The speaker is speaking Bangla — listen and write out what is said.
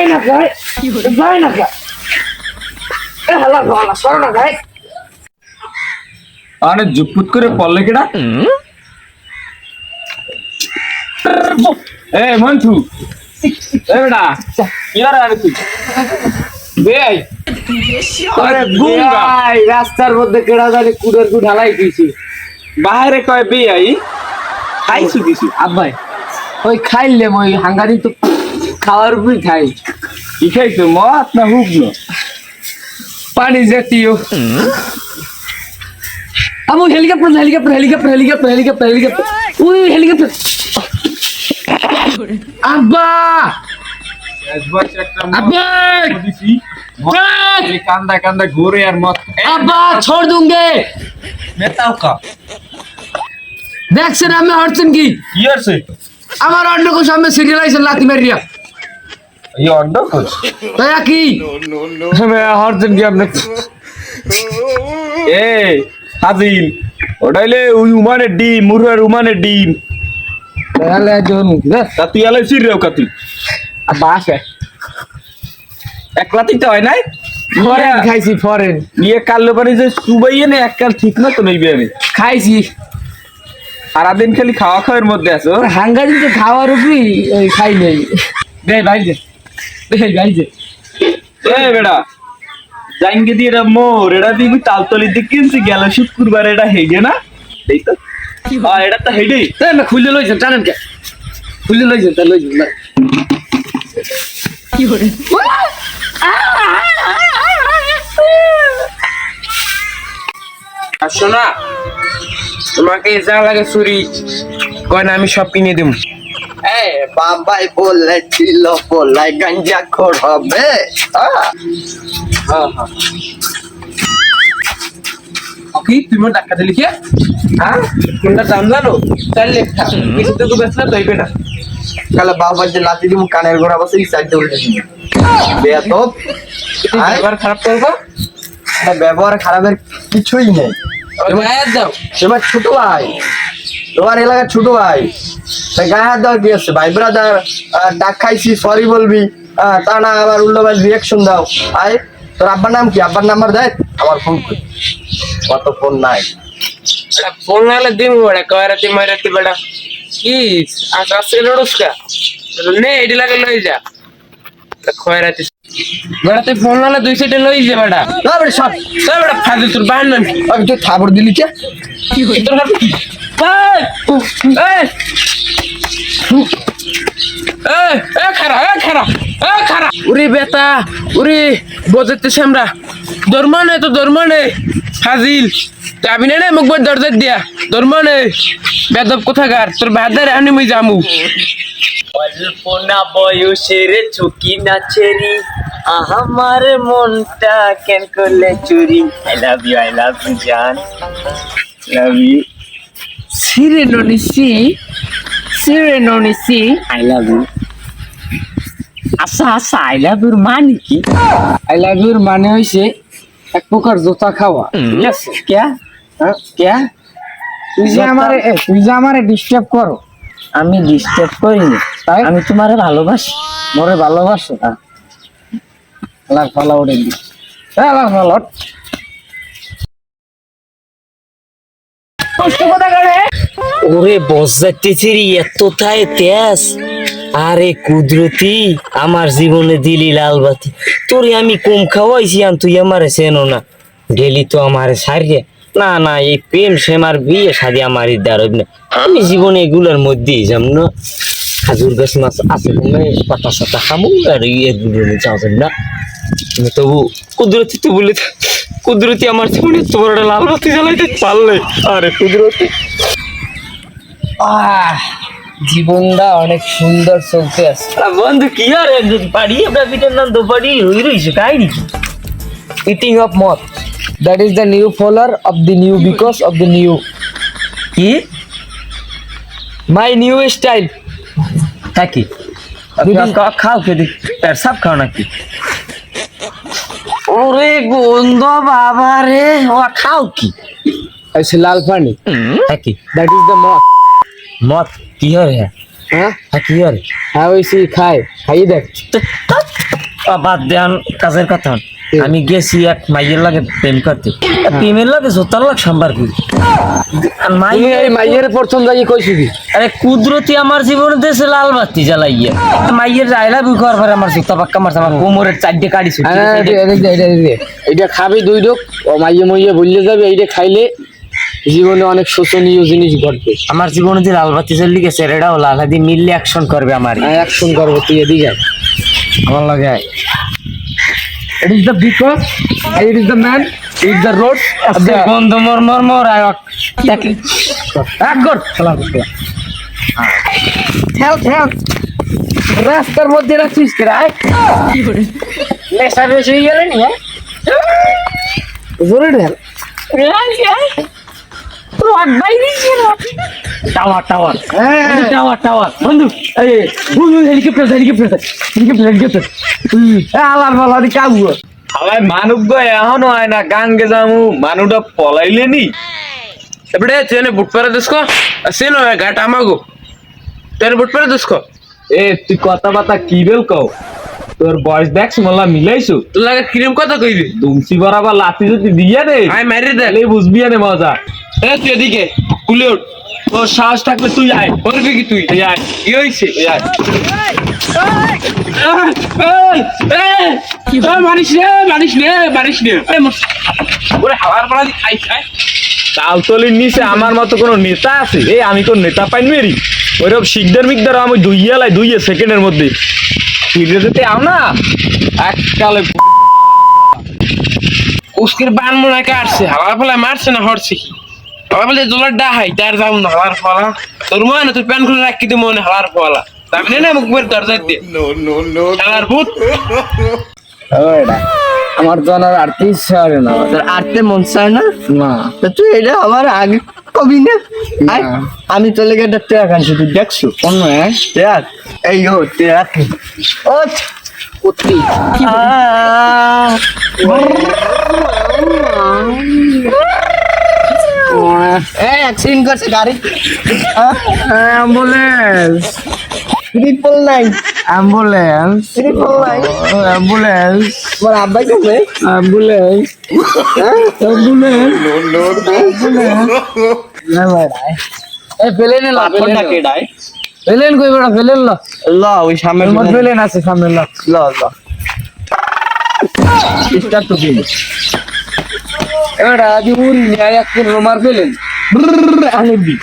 যায় না ভাই যায় না ভাই। এ হালা ভালা সর না ভাই। আরে জুপুত করে পড়লে কেডা? এ মন্টু এ বেটা কি আর তুই? বেই আরে গুঙ্গা ভাই রাস্তার মধ্যে কেডা জানি কুড়ের কু ঢালাই দিয়েছি। বাইরে কয় বেই খাইছু কিছু আব্বাই ওই খাইলে ওই হাঙ্গারি তো খাওয়ার উপরই খাই। কি খাইছো মদ না হুগনো? পানি জাতীয়। আমু helicopter helicopter helicopter helicopter helicopter helicopter. We helicopter. আব্বা! আব্বা! কান্দা কান্দা ঘুরে আর মত আব্বা ছোড় দুঙ্গে। মেটাও কা। দেখছেন আমি হরছেন কি? কি হরছে আমার অন্য কোন সামনে সিরিয়াল আইছে লাতি মারিয়া। এ ওটাইলে ওই উমানের ডিম মুরুয়ার উমানের ডিম। তাহলে জন তা তুই আলাই সিরেও কাতি। আব্বা আসে। এক রাতি তো হয় নাই? ফরেন খাইছি ফরেন। নিয়ে কাল্লো পানি যে সুবাইয়ে না এককাল ঠিক না তো নইবে আমি। খাইছি। সারাদিন খালি খাওয়া খাওয়ার মধ্যে আছো। হাঙ্গারি তো খাওয়ার উপরই খাই নেই। দে ভাই দে। এ বেড়া জাইনকে দিয়ে এটা মোর এটা দিয়ে তালতলি দিয়ে কিনছি গেল শুক্রবার এটা হেগে না? এই তো। হ্যাঁ এটা তো হেডেই এ না খুলে লইছেন জানেন কে? খুলে লইছেন তা লইছেন না। কি করে? শোনা তোমাকে যা লাগে চুরি কয় না আমি সব কিনে দেবো বাবাই বলেছিল বলাই গাঞ্জা খোর হবে আহ, কি তুমি টাকা দিলি কে? হ্যাঁ? কোনটা দাম জানো চার লেখা কিছু তো বেচলে দইবে না। কালে বাবার যে লাতি দিমু কানের গোড়া বসে এই সাইডে উল্টে দিবি। তুই ব্যবহার খারাপ করব? ব্যবহার খারাপের কিছুই নেই। তোমার ছোট ভাই। তোমার এলাকার ছোট ভাই। তা গায়ে হাত দেওয়ার কি আছে? ভাই ব্রাদার ডাক খাইছি সরি বলবি। তা না আবার উল্টো ভাই রিয়াকশন দাও। আয় তোর আব্বার নাম কি? আব্বার নাম্বার দেয় আমার ফোন করি। কত ফোন নাই। ফোন নালে দিন বড়া কয়রাতি মারাতি বড়া কি আজ আজকে লড়ুসকা নে এডি লাগে লই যা। কয়রাতি বড়া তুই ফোন নালে দুই সাইডে লই যা বড়া না বেটা সব বড়া ফাদি তোর বাহান। না আমি তুই থাবড় দিলি কে? কি হই তোর উরে বেটা, উরে বজাতেছে আমরা। দরমানে তো দরমানে ফাজিল যাবি না রে মুখ বই দরজা দিয়া। দরমানে বেদব কোথাকার? তোর বাহাদার আনি মুই জামু অল্পনা বয়সের চুকি নাচেরি আমার মনটা কেন করলে চুরি? I love you I love you জান। লাভ ইউ সিরে ননিসি সিরে ননিসি আই লাভ ইউ আচ্ছা আচ্ছা আই লাভ ইউর মানে কি আই লাভ ইউর মানে হইছে এক প্রকার জোতা খাওয়া। ঠিক আছে? ক্যা? হ্যাঁ? কে তুই যে আমারে তুই যে আমারে ডিস্টার্ব করো। আমি ডিস্টার্ব করিনি। তাই? আমি তোমারে ভালোবাসি। মোরে ভালোবাসো? হ্যাঁ। লাখ ভালো ওরে দি হ্যাঁ লাখ ভালো কষ্ট কথা করে ওরে বস যাইতেছি এত তাই তেজ? আরে কুদরতি, আমার জীবনে দিলি লাল বাতি। তোরে আমি কম খাওয়াইছি আর তুই আমারে চেনো না। গেলি তো আমারে সারিয়ে। না না, এই প্রেম সেমার বিয়ে শাদি আমার দাঁড়াব না। আমি জীবনে এগুলোর মধ্যেই যাম না। খাজুর গাছ মাছ আছে পাতা সাতা খামু আর এগুলো যাওয়া যাবে না। তবু কুদরতি তো বলে কুদরতি আমার জীবনে একটা লাল বাতি জ্বালাইতে পারলে। আরে কুদরতি। জীবনটা অনেক সুন্দর চলতে আছে। বন্ধু কি আর একজন পাড়ি আমরা পিঠের নাম তো পাড়ি হই রইছে কাই নাকি? Eating of moth that is the new follower of the new because of the new কি? মাই নিউ স্টাইল থাকি খাও খেতে। পেট সাপ খাও নাকি? ওরে গন্ধ বাবা রে। ও খাও কি? লাল পানি। থাকি দ্যাট ইজ দ্য মথ মত কি হ্যাঁ হ্যাঁ কি হরে হ্যাঁ ওইসি খায় খাইয়ে দেখ বাদ দেন কাজের কথা আমি গেছি এক মাইয়ের লাগে প্রেম করতে প্রেমের লাগে জোতার লাগ সাম্বার করি মাইয়ের প্রথম যাই কইছি কি আরে কুদরতি আমার জীবনে দেশে লাল বাতি জ্বালাইয়া মাইয়ের আইলা বি করবার আমার জুতা পাক্কা মারছে আমার কোমরের চারটে কাড়ি ছুটি হ্যাঁ, এটা- খাবি দুই ডোক ও মাইয়ে মইয়ে বললে যাবে এইটা খাইলে জীবনে অনেক শোচনীয় জিনিস ঘটবে। আমার জীবনে যে লাল বাতি জ্বলি গেছে এটাও লাল হাদি মিললে অ্যাকশন করবে আমার। অ্যাকশন করব তুই এদিকে আয়। আমার লাগে আয়। It is the because, it is the man, it is the road. বন্ধু মর মর মর আয় এক কর খেলা ঠেল ঠেল রাস্তার মধ্যে রাখছিস কে রায় নেশা বেশি হয়ে গেলে নি হ্যাঁ? জোরে ঢেল। টাওয়ার টাওয়ার হ্যাঁ। টাওয়ার টাওয়ার বন্ধু হেলিকপ্টার হেলিকপ্টার হেলিকপ্টার হেলিকপ্টার আলার দি কাবু আমার মানুষ গো এখনও হয় না গাঙ্গে যামু। মানুষটা পলাইলে নি। এবারে তুই বুট পারে দোসকো সেন গাট আমাগো তেরে বুট পারে দোসকো এ তুই কথা বাতা কি বেল কও? তোর বয়স দেখছ মোল্লা মিলাইছু। তোর লাগে ক্রিম কথা কইবি দুমসি বরাবর লাতি যদি দিয়ে দে আই মারি দে। বুঝবি আনে মজা। এ তুই এদিকে কুলে উঠ তোর সাহস থাকলে তুই আয়। করবি কি তুই? এই আয়। কি এই আয়। রে ওরে হাওয়ার দি খাই খাই তালতলির নিচে আমার মতো কোনো নেতা আছে? এ আমি কোন নেতা পাইন মেরি। ওইরকম শিকদার মিকদার আমি লাই দুইয়ে সেকেন্ডের মধ্যে। ফিরে যেতে আও না। এককালে উস্কের বান মনে কাটছে। হাওয়ার পালা মারছে না হরছে কি? হাওয়ার পালা দোলার ডা হাই তার না হাওয়ার পালা। তোর মনে না তোর প্যান খুলে রাখি দি মনে হাওয়ার পালা। তারপরে না মুখ বের দরজা দিয়ে শালার ভূত। আমার তো আর আরতে ইচ্ছা না। তোর আটতে মন চায় না? না। তা তুই এটা আমার আগে কবি না? আমি চলে টেয়া খানছি তুই দেখছ? অন্য হ্যাঁ টেয়া এই ও টেয়া ও কুত্তি এই অ্যাক্সিডেন্ট করছে গাড়ি। Ambulance triple nine ambulance triple nine ambulance আমার আব্বাই কেমনে অ্যাম্বুলেন্স অ্যাম্বুলেন্স এ পেলেন লা পাথরটা কেডায় পেলেন কই বড় পেলেন লা। ল ওই সামনে মোর পেলেন আছে সামনে লা। ল ল। স্টার্ট তো দিন এবারে উড়ি নিয়ে এক রোমার পেলেন। ብር አለብኝ